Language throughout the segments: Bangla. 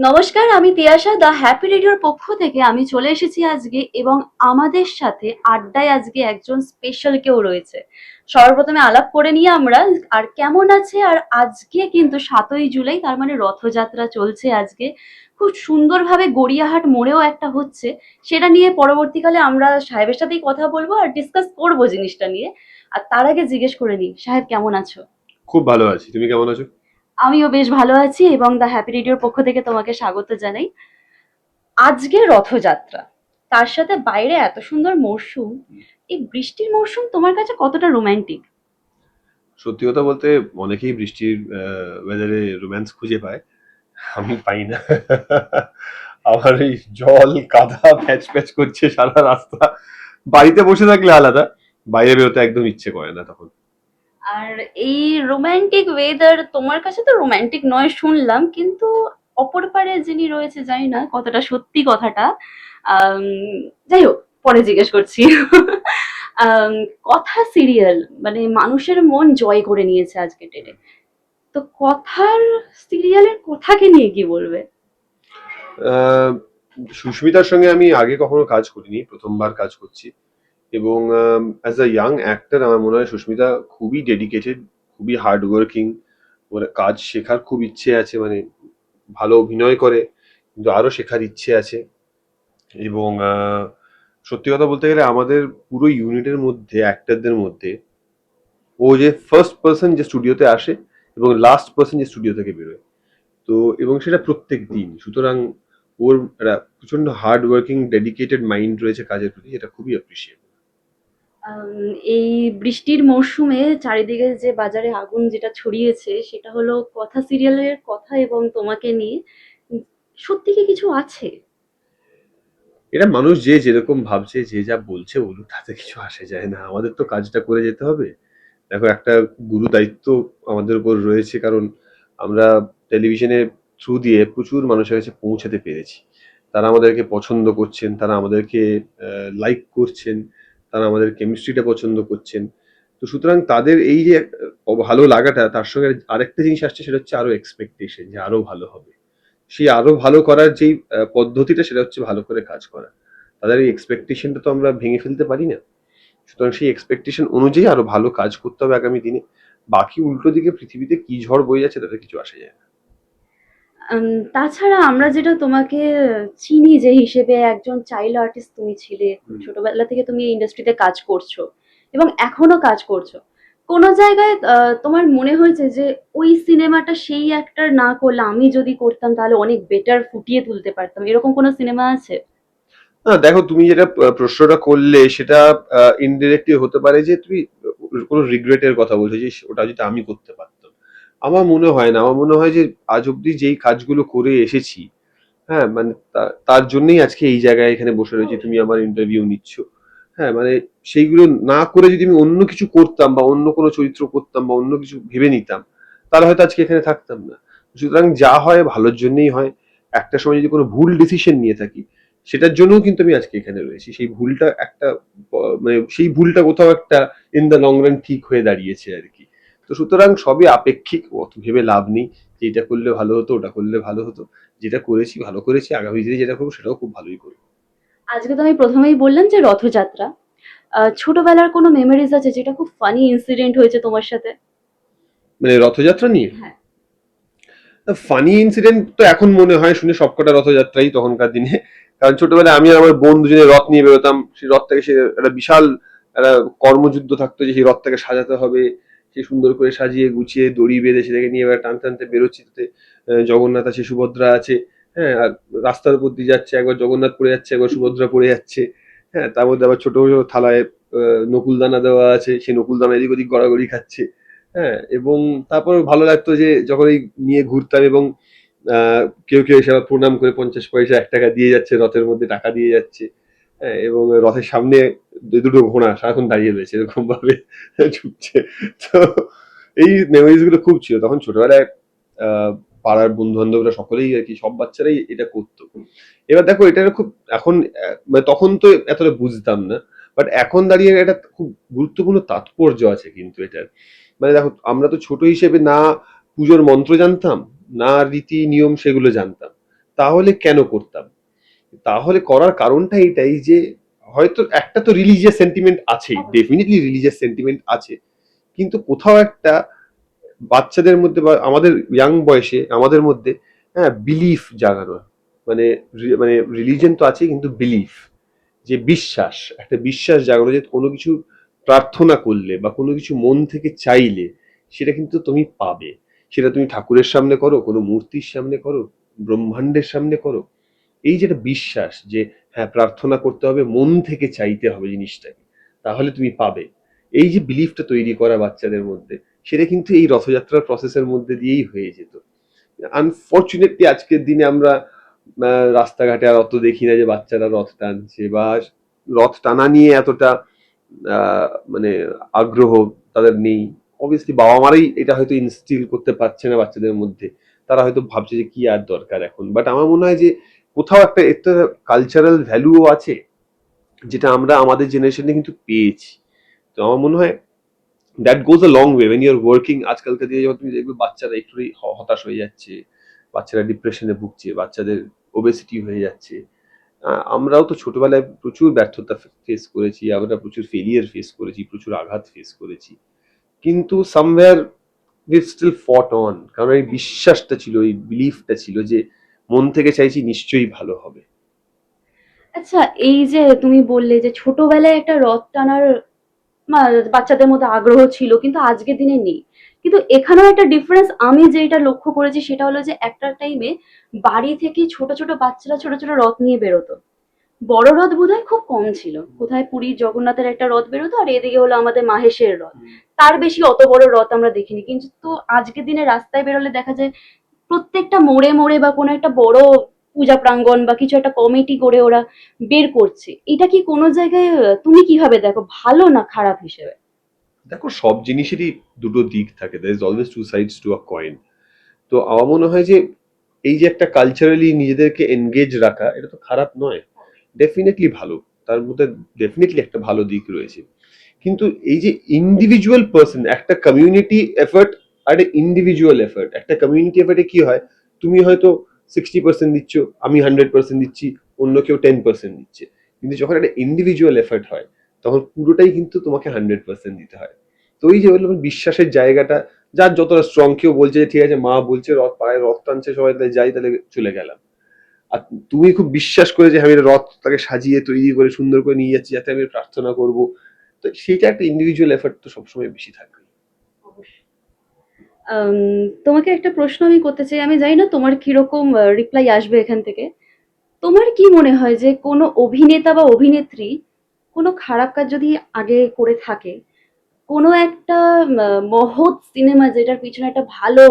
নমস্কার, আমি তিয়াশা, দ্য হ্যাপি রেডিওর পক্ষ থেকে আমি চলে এসেছি আজকে এবং আমাদের সাথে আড্ডায় আজকে একজন স্পেশাল কেউ রয়েছে। সর্বপ্রথমে আলাপ করে নিয়ে আমরা, আর কেমন আছে? আর আজকে কিন্তু সাতই জুলাই, তার মানে রথযাত্রা চলছে আজকে। খুব সুন্দরভাবে গড়িয়াহাট মোড়েও একটা হচ্ছে। সেটা নিয়ে পরবর্তীকালে আমরা সাহেবের সাথেই কথা বলব আর ডিসকাস করব জিনিসটা নিয়ে। আর তার আগে জিজ্ঞেস করে নিই, সাহেব কেমন আছো? খুব ভালো আছি। তুমি কেমন আছো? আমিও বেশ ভালো আছি এবং দ্য হ্যাপি রেডিওর পক্ষ থেকে তোমাকে স্বাগত জানাই। আজকে রথযাত্রা, তার সাথে বাইরে এত সুন্দর মরশুম এই বৃষ্টির মরশুম তোমার কাছে কতটা রোমান্টিক সত্যি কথা বলতে অনেকেই বৃষ্টির ওয়েদারে রোম্যান্স খুঁজে পায়। আমি পাই না। আমার এই জল, কাদা প্যাচ প্যাচ করছে সারা রাস্তা। বাড়িতে বসে থাকলে আলাদা, বাইরে বেরোতে একদম ইচ্ছে করে না তখন। আর এই রোমান্টিক ওয়েদার তোমার কাছে তো রোম্যান্টিক নয় শুনলাম, কিন্তু অপর পারে যিনি রয়েছে, জানি না কতটা সত্যি কথাটা। যাই হোক, পরে জিজ্ঞেস করছি। কথা সিরিয়াল মানে মানুষের মন জয় করে নিয়েছে আজকে ডেটে তো কথার সিরিয়ালের কথাকে নিয়ে কি বলবে? সুস্মিতার সঙ্গে আমি আগে কখনো কাজ করিনি, প্রথমবার কাজ করছি। এবং অ্যাজ আ ইয়াং অ্যাক্টর আমার মনে হয় সুস্মিতা খুবই ডেডিকেটেড খুবই হার্ড ওয়ার্কিং ওর কাজ শেখার খুব ইচ্ছে আছে মানে ভালো অভিনয় করে, কিন্তু আরও শেখার ইচ্ছে আছে। এবং সত্যি কথা বলতে গেলে আমাদের পুরো ইউনিটের মধ্যে অ্যাক্টরদের মধ্যে, ও যে ফার্স্ট পার্সন যে স্টুডিওতে আসে এবং লাস্ট পার্সন যে স্টুডিও থেকে বেরোয়। তো, এবং সেটা প্রত্যেক দিন। সুতরাং ওর একটা প্রচণ্ড হার্ড ওয়ার্কিং ডেডিকেটেড মাইন্ড রয়েছে কাজের প্রতি, এটা খুবই অ্যাপ্রিসিয়েট এই বৃষ্টির মরশুমে চারিদিকে যে বাজারে আগুন যেটা ছড়িয়েছে, সেটা হলো কথা সিরিয়ালের কথা এবং তোমাকে নিয়ে। সত্যি কি কিছু আছে? এটা মানুষ যে যেরকম ভাবছে, যে যা বলছে বলুক, তাতে কিছু আসে যায় না। আমাদের তো কাজটা করে যেতে হবে। দেখো, একটা গুরু দায়িত্ব আমাদের উপর রয়েছে, কারণ আমরা টেলিভিশনের থ্রু দিয়ে প্রচুর মানুষের কাছে পৌঁছাতে পেরেছি। তারা আমাদেরকে পছন্দ করছেন, তারা আমাদেরকে লাইক করছেন। তারা আমাদের কেমিস্ট্রিটা পছন্দ করছেন। তো সুতরাং তাদের এই যে ভালো লাগাটা, তার সঙ্গে আরেকটা জিনিস আসছে, সেটা হচ্ছে আরও এক্সপেকটেশন যে আরও ভালো হবে। সেই আরও ভালো করার যেই পদ্ধতিটা, সেটা হচ্ছে ভালো করে কাজ করা। তাদের এই এক্সপেকটেশনটা তো আমরা ভেঙে ফেলতে পারি না। সুতরাং সেই এক্সপেকটেশন অনুযায়ী আরও ভালো কাজ করতে হবে আগামী দিনে। বাকি উল্টো দিকে পৃথিবীতে কি ঝড় বয়ে যাচ্ছে, তাতে কিছু আসে যায় না। তাছাড়া আমরা যেটা তোমাকে চিনি যে হিসেবে একজন চাইল্ড আর্টিস্ট তুমি ছিলে ছোটবেলা থেকে তুমি ইন্ডাস্ট্রিতে কাজ করছ এবং এখনও কাজ করছ। কোনো জায়গায় তোমার মনে হয়েছে যে ওই সিনেমাটা সেই অ্যাক্টর না করলে আমি যদি করতাম তাহলে অনেক বেটার ফুটিয়ে তুলতে পারতাম? এরকম কোনো সিনেমা আছে? না দেখো তুমি যেটা প্রশ্নটা করলে সেটা ইনডিরেক্টলি হতে পারে যে তুমি কোনো রিগ্রেটের কথা বলছো যে ওটা যদি আমি করতে পারতাম। আমার মনে হয় না। আমার মনে হয় যে আজ অব্দি যেই কাজগুলো করে এসেছি হ্যাঁ মানে তার জন্যই আজকে এই জায়গায় এখানে বসে রয়েছি, তুমি আমার ইন্টারভিউ নিচ্ছ। হ্যাঁ মানে সেইগুলো না করে যদি আমি অন্য কিছু করতাম বা অন্য কোনো চরিত্র করতাম বা অন্য কিছু ভেবে নিতাম, তাহলে হয়তো আজকে এখানে থাকতাম না। সুতরাং যা হয় ভালোর জন্যই হয়। একটা সময় যদি কোনো ভুল ডিসিশন নিয়ে থাকি, সেটার জন্যও কিন্তু আমি আজকে এখানে রয়েছি। সেই ভুলটা একটা মানে সেই ভুলটা কোথাও একটা ইন দ্য লং রান ঠিক হয়ে দাঁড়িয়েছে আর কি। তো সুতরাং সবই আপেক্ষিক অত ভেবে লাভ নেই যে এটা করলে ভালো হতো ওটা করলে ভালো হতো। যেটা করেছি ভালো করেছি আগামী দিনে যেটা করব সেটাও খুব ভালোই করব। আজকে তো আমি প্রথমেই বললাম যে রথযাত্রা। ছোটবেলার কোনো মেমোরিজ আছে যেটা খুব ফানি ইনসিডেন্ট হয়েছে তোমার সাথে? মানে রথযাত্রা নিয়ে? হ্যাঁ। ফানি ইনসিডেন্ট তো এখন মনে হয় শুনে সবকটা রথযাত্রাই তখনকার দিনে। কারণ ছোটবেলায় আমি আর আমার বোন দুজনে রথ নিয়ে বেরোতাম। সেই রথটাকে সে একটা বিশাল একটা কর্মযুদ্ধ থাকতো যে সেই রথটাকে সাজাতে হবে। সে সুন্দর করে সাজিয়ে গুছিয়ে দড়ি বেঁধে সেটাকে নিয়ে এবার টানতে টানতে বেরোচ্ছি। তাতে জগন্নাথ আছে, সুভদ্রা আছে হ্যাঁ আর রাস্তার উপর দিয়ে যাচ্ছে, একবার জগন্নাথ পড়ে যাচ্ছে, একবার সুভদ্রা পড়ে যাচ্ছে হ্যাঁ তার মধ্যে আবার ছোট ছোট থালায় নকুলদানা দেওয়া আছে সেই নকুলদানা এদিক ওদিক গড়াগড়ি খাচ্ছে হ্যাঁ এবং তারপর ভালো লাগতো যে যখন এই নিয়ে ঘুরতাম এবং কেউ কেউ এসে আবার প্রণাম করে পঞ্চাশ পয়সা এক টাকা দিয়ে যাচ্ছে, রথের মধ্যে টাকা দিয়ে যাচ্ছে এবং রথের সামনে দু- দুটো ঘোড়া সারাক্ষণ দাঁড়িয়ে রয়েছে এরকম ভাবে ঝুঁকছে। তো এই মেমোরিজগুলো খুব ছিল। তখন ছোটবেলায় পাড়ার বন্ধু বান্ধবরা সকলেই আর কি, সব বাচ্চারাই এটা করতো। এবার দেখো, এটা খুব এখন মানে তখন তো এতটা বুঝতাম না বাট এখন দাঁড়িয়ে এটা খুব গুরুত্বপূর্ণ তাৎপর্য আছে কিন্তু এটার। মানে দেখো, আমরা তো ছোট হিসেবে না পুজোর মন্ত্র জানতাম, না রীতি নিয়ম সেগুলো জানতাম। তাহলে কেন করতাম? তাহলে করার কারণটা এটাই যে হয়তো একটা তো রিলিজিয়াস সেন্টিমেন্ট আছে ডেফিনেটলি রিলিজিয়াস সেন্টিমেন্ট আছে। কিন্তু কোথাও একটা বাচ্চাদের মধ্যে বা আমাদের ইয়াং বয়সে আমাদের মধ্যে হ্যাঁ বিলিফ জাগানো। মানে মানে রিলিজন তো আছে কিন্তু বিলিফ যে বিশ্বাস একটা বিশ্বাস জাগানো যে কোনো কিছু প্রার্থনা করলে বা কোনো কিছু মন থেকে চাইলে সেটা কিন্তু তুমি পাবে। সেটা তুমি ঠাকুরের সামনে করো কোনো মূর্তির সামনে করো ব্রহ্মাণ্ডের সামনে করো। এই যেটা বিশ্বাস যে হ্যাঁ প্রার্থনা করতে হবে, মন থেকে চাইতে হবে জিনিসটাকে, তাহলে তুমি পাবে। এই যে বিলিফটা তৈরি করা বাচ্চাদের মধ্যে, সেটা কিন্তু এই রথযাত্রার প্রসেসের মধ্যে দিয়েই হয়ে যেত। আনফর্চুনেটলি আজকের দিনে আমরা রাস্তাঘাটে আর অত দেখি না যে বাচ্চারা রথ টানছে বা রথ টানা নিয়ে এতটা মানে আগ্রহ তাদের নেই। অবভিয়াসলি বাবা মারাই এটা হয়তো ইনস্টিল করতে পারছে না বাচ্চাদের মধ্যে। তারা হয়তো ভাবছে যে কি আর দরকার এখন? বাট আমার মনে হয় যে কোথাও একটা একটা কালচারাল ভ্যালুও আছে, যেটা আমরা আমাদের জেনারেশনে কিন্তু পেয়েছি। তো আমার মনে হয় that goes a long way when your working আজকালকার দিনে যখন তুমি দেখবে বাচ্চারা একটু হতাশ হয়ে যাচ্ছে, বাচ্চারা ডিপ্রেশনে ভুগছে, বাচ্চাদের ওবেসিটি হয়ে যাচ্ছে। আমরাও তো ছোটবেলায় প্রচুর ব্যর্থতা ফেস করেছি, আমরা প্রচুর ফেলিয়ার ফেস করেছি, প্রচুর আঘাত ফেস করেছি। কিন্তু somewhere we still fought on কারণ এই বিশ্বাসটা ছিল, এই বিলিফটা ছিল যে মন থেকে চাইছি নিশ্চয়ই ভালো হবে। আচ্ছা এই যে তুমি বললে যে ছোটবেলায় একটা রথ টানার বাচ্চাদের মধ্যে আগ্রহ ছিল কিন্তু আজকের দিনে নেই। কিন্তু এখানেও একটা ডিফারেন্স আমি যেটা লক্ষ্য করেছি সেটা হলো যে একটা টাইমে বাড়ি থেকে ছোট ছোট বাচ্চারা ছোট ছোট রথ নিয়ে বেরোতো। বড় রথ বোধহয় খুব কম ছিল। কোথায় পুরীর জগন্নাথের একটা রথ বেরোতো আর এদিকে হলো আমাদের মাহেশের রথ। তার বেশি অত বড় রথ আমরা দেখিনি। কিন্তু তো আজকের দিনে রাস্তায় বেরোলে দেখা যায় প্রত্যেকটা মোড়ে মোড়ে বা কোনো একটা বড় পূজা প্রাঙ্গণ বা কিছু একটা কমিটি করে ওরা বের করছে, এটা কি কোনো জায়গায়, তুমি কীভাবে দেখো, ভালো না খারাপ হিসেবে? দেখো, সব জিনিসেরই দুটো দিক থাকে there is always two sides to a coin তো আমার মনে হয় যে, এই যে একটা কালচারালি নিজেদেরকে এনগেজ রাখা, এটা তো খারাপ নয় ডেফিনেটলি ভালো, তার মধ্যে ডেফিনেটলি একটা ভালো দিক রয়েছে। কিন্তু এই যে ইন্ডিভিজুয়াল পার্সন একটা কমিউনিটি এফার্ট একটা ইন্ডিভিজুয়াল এফার্ট একটা কমিউনিটি এফার্টে কি হয়? তুমি হয়তো সিক্সটি পার্সেন্ট দিচ্ছ, আমি হান্ড্রেড পার্সেন্ট দিচ্ছি, অন্য কেউ টেন পার্সেন্ট দিচ্ছে। কিন্তু যখন একটা ইন্ডিভিজুয়াল এফার্ট হয়, তখন পুরোটাই কিন্তু তোমাকে হান্ড্রেড পার্সেন্ট দিতে হয়। তো ওই যে বললাম বিশ্বাসের জায়গাটা, যার যতটা স্ট্রং কেউ বলছে যে, ঠিক আছে, মা বলছে, রথ পাড়ায় রথ টানছে, সবাই তাহলে যাই, তাহলে চলে গেলাম। আর তুমি খুব বিশ্বাস করে যে, আমি রথ তাকে সাজিয়ে, তৈরি করে, সুন্দর করে নিয়ে যাচ্ছি, যাতে আমি প্রার্থনা করব। তো সেইটা একটা ইন্ডিভিজুয়াল এফার্ট তো সবসময় বেশি থাকবে তোমাকে একটা প্রশ্ন আমি করতে চাই। আমি জানি না তোমার কীরকম রিপ্লাই আসবে এখান থেকে। তোমার কি মনে হয় যে কোনো অভিনেতা বা অভিনেত্রী কোনো খারাপ কাজ যদি আগে করে থাকে, কোনো একটা মহৎ সিনেমা যেটার পিছনে একটা ভালো,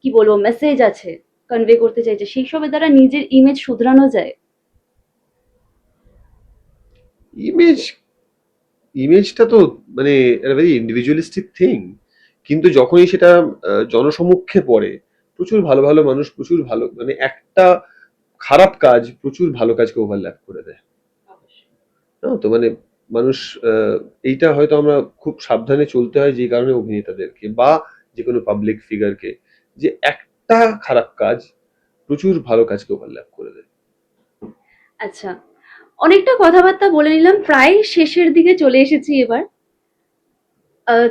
কি বলব মেসেজ আছে কনভে করতে চাইছে, সেই সবের দ্বারা নিজের ইমেজ শুধরানো যায়? ইমেজ ইমেজটা তো মানে ইন্ডিভিজুয়ালিস্টিক থিং কিন্তু যখনই সেটা জনসমক্ষে পড়ে প্রচুর ভালো ভালো মানুষ প্রচুর ভালো মানে একটা খারাপ কাজ প্রচুর ভালো কাজকে ওভারল্যাপ করে দেয়। না তো মানে মানুষ এইটা হয়তো আমরা খুব সাবধানে চলতে হয় যে কারণে অভিনেতাদেরকে বা যে কোনো পাবলিক ফিগারকে যে একটা খারাপ কাজ প্রচুর ভালো কাজকে ওভারল্যাপ করে দেয়। আচ্ছা অনেকটা কথাবার্তা বলে নিলাম প্রায় শেষের দিকে চলে এসেছি এবার।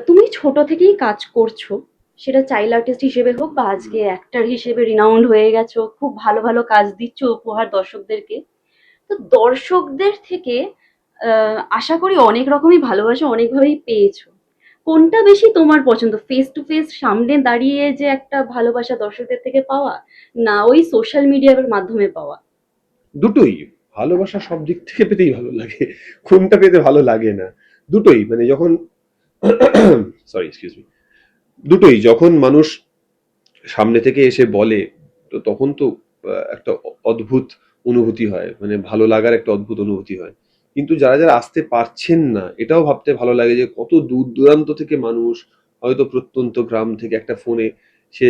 তুমি ছোট থেকেই কাজ করছ সেটা চাইল্ড আর্টিস্ট হিসেবে হোক বা আজকে অ্যাক্টর হিসেবে রিনাউন্ড হয়ে গেছো খুব ভালো ভালো কাজ দিচ্ছ উপহার দর্শকদেরকে। তো দর্শকদের থেকে আশা করি অনেক রকমই ভালোবাসা অনেকভাবেই পেয়েছ। কোনটা বেশি তোমার পছন্দ? ফেস টু ফেস সামনে দাঁড়িয়ে যে একটা ভালোবাসা দর্শকদের থেকে পাওয়া না ওই সোশ্যাল মিডিয়ার মাধ্যমে পাওয়া? দুটোই। ভালোবাসা সব দিক থেকে পেতেই ভালো লাগে। কোনটা পেতে ভালো লাগে না? দুটোই। মানে যখন সরি এক্সকিউজ মি দুটোই, যখন মানুষ সামনে থেকে এসে বলে, তো তখন তো একটা অদ্ভুত অনুভূতি হয় মানে ভালো লাগার একটা অদ্ভুত অনুভূতি হয়। কিন্তু যারা যারা আসতে পারছেন না, এটাও ভাবতে ভালো লাগে যে কত দূর দূরান্ত থেকে মানুষ হয়তো প্রত্যন্ত গ্রাম থেকে একটা ফোনে সে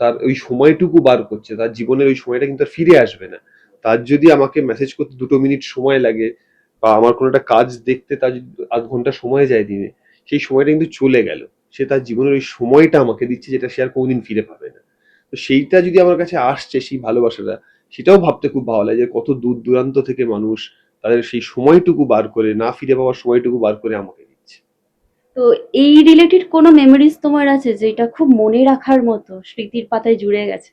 তার ওই সময়টুকু বার করছে, তার জীবনের ওই সময়টা কিন্তু আর ফিরে আসবে না। তার যদি আমাকে মেসেজ করতে দুটো মিনিট সময় লাগে, বা আমার কোনো একটা কাজ দেখতে তার আধ ঘণ্টা সময় যায় দিনে সেই সময়টা কিন্তু চলে গেল। সে তার জীবনের ওই সময়টা আমাকে দিচ্ছে যেটা সে আর কোনোদিন ফিরে পাবে না। তো সেইটা যদি আমার কাছে আসছে সেই ভালোবাসাটা সেটাও ভাবতে খুব ভালো লাগে যে কত দূর দূরান্ত থেকে মানুষ তাদের সেই সময়টুকু বার করে না ফিরে পাওয়ার সময়টুকু বার করে আমাকে দিচ্ছে। তো এই রিলেটেড কোনো মেমোরিজ তোমার আছে যেটা খুব মনে রাখার মতো স্মৃতির পাতায় জুড়ে গেছে?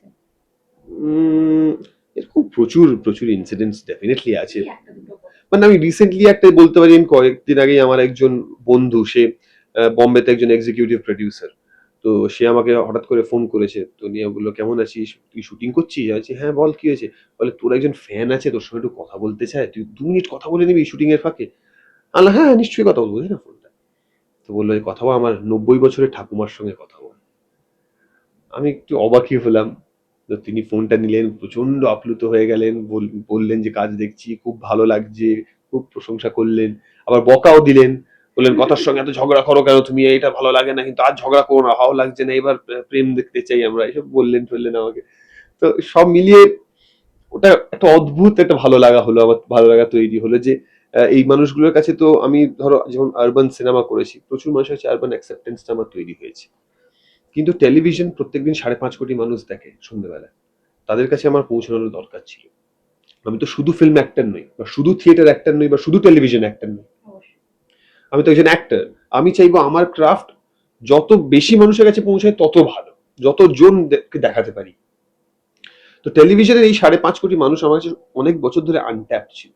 এরকম প্রচুর প্রচুর ইনসিডেন্টস ডেফিনেটলি আছে। মানে আমি রিসেন্টলি একটা বলতে পারি কয়েকদিন আগেই আমার একজন বন্ধু, সে বোম্বেতে একজন এক্সিকিউটিভ প্রডিউসার তো সে আমাকে হঠাৎ করে ফোন করেছে, তো নিয়ে বলল, কেমন আছিস? তুই শুটিং করছিস? আছি হ্যাঁ বল, কি হয়েছে? বলে, তোর একজন ফ্যান আছে, তোর সঙ্গে একটু কথা বলতে চায় তুই দু মিনিট কথা বলে নিবি শুটিং এর ফাঁকে? আল্লাহ হ্যাঁ নিশ্চয়ই কথা বলব না ফোনটা তো বলল কথা বল, আমার নব্বই বছরের ঠাকুমার সঙ্গে কথা বল। আমি একটু অবাকই হলাম, তো তিনি ফোনটা নিলেন প্রচণ্ড আপ্লুত হয়ে গেলেন, বল- বললেন যে, কাজ দেখছি, খুব ভালো লাগছে, খুব প্রশংসা করলেন। আবার বকাও দিলেন বললেন, কথার সঙ্গে এত ঝগড়া করো কেন? তুমি এইটা ভালো লাগে না, কিন্তু আর ঝগড়া করো না, ভালো লাগছে না, এবার প্রেম দেখতে চাই আমরা। এসব বললেন টললেন আমাকে। তো সব মিলিয়ে ওটা একটা অদ্ভুত একটা ভালো লাগা হলো, আমার ভালো লাগা তৈরি হলো যে এই মানুষগুলোর কাছে তো আমি ধরো যেমন আরবান সিনেমা করেছি, প্রচুর মানুষের কাছে আরবান অ্যাকসেপ্টেন্সটা আমার তৈরি হয়েছে। কিন্তু টেলিভিশন প্রত্যেকদিন সাড়ে পাঁচ কোটি মানুষ দেখে সন্ধ্যেবেলা। তাদের কাছে আমার পৌঁছানোর দরকার ছিল। আমি তো শুধু ফিল্ম অ্যাক্টর নই, বা শুধু থিয়েটার অ্যাক্টর নই, বা শুধু টেলিভিশন অ্যাক্টর নই। আমি তো একজন অ্যাক্টর আমি চাইব আমার ক্রাফট যত বেশি মানুষের কাছে পৌঁছায় তত ভালো যত জন দেখাতে পারি। তো টেলিভিশনের এই সাড়ে পাঁচ কোটি মানুষ আমার কাছে অনেক বছর ধরে আনট্যাপ ছিল।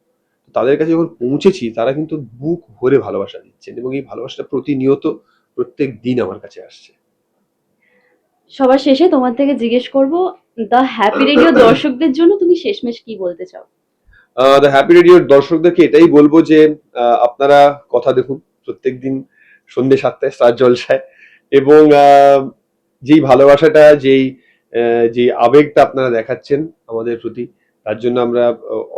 তাদের কাছে যখন পৌঁছেছি তারা কিন্তু বুক ভরে ভালোবাসা দিচ্ছেন এবং এই ভালোবাসাটা প্রতিনিয়ত প্রত্যেক দিন আমার কাছে আসছে। সবার শেষে তোমার থেকে জিজ্ঞেস করব দ্য হ্যাপি রেডিও দর্শকদের জন্য তুমি শেষমেশ কি বলতে চাও? দ্য হ্যাপি রেডিওর দর্শকদেরকে এটাই বলব যে আপনারা কথা দেখুন। প্রত্যেকদিন সন্ধ্যে সাতটায় স্টার জলসায়। এবং যেই ভালোবাসাটা, যেই যে আবেগটা আপনারা দেখাচ্ছেন আমাদের প্রতি, তার জন্য আমরা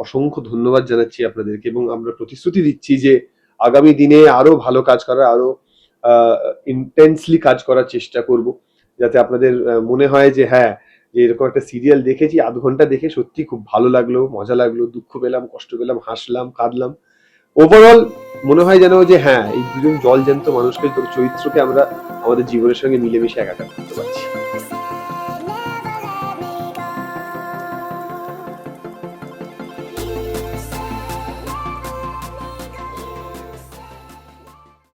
অসংখ্য ধন্যবাদ জানাচ্ছি আপনাদেরকে এবং আমরা প্রতিশ্রুতি দিচ্ছি যে আগামী দিনে আরও ভালো কাজ করার, আরও ইন্টেন্সলি কাজ করার চেষ্টা করব। যাতে আপনাদের মনে হয় যে হ্যাঁ যে এরকম একটা সিরিয়াল দেখেছি, আধ ঘণ্টা দেখে সত্যি খুব ভালো লাগল, মজা লাগল, দুঃখ পেলাম, কষ্ট পেলাম, হাসলাম, কাঁদলাম। ওভারঅল মনে হয় যেন যে হ্যাঁ এই দুজন জল জ্যান্ত মানুষকে, চরিত্রকে আমরা আমাদের জীবনের সঙ্গে মিলেমিশে একাকার করতে পারছি।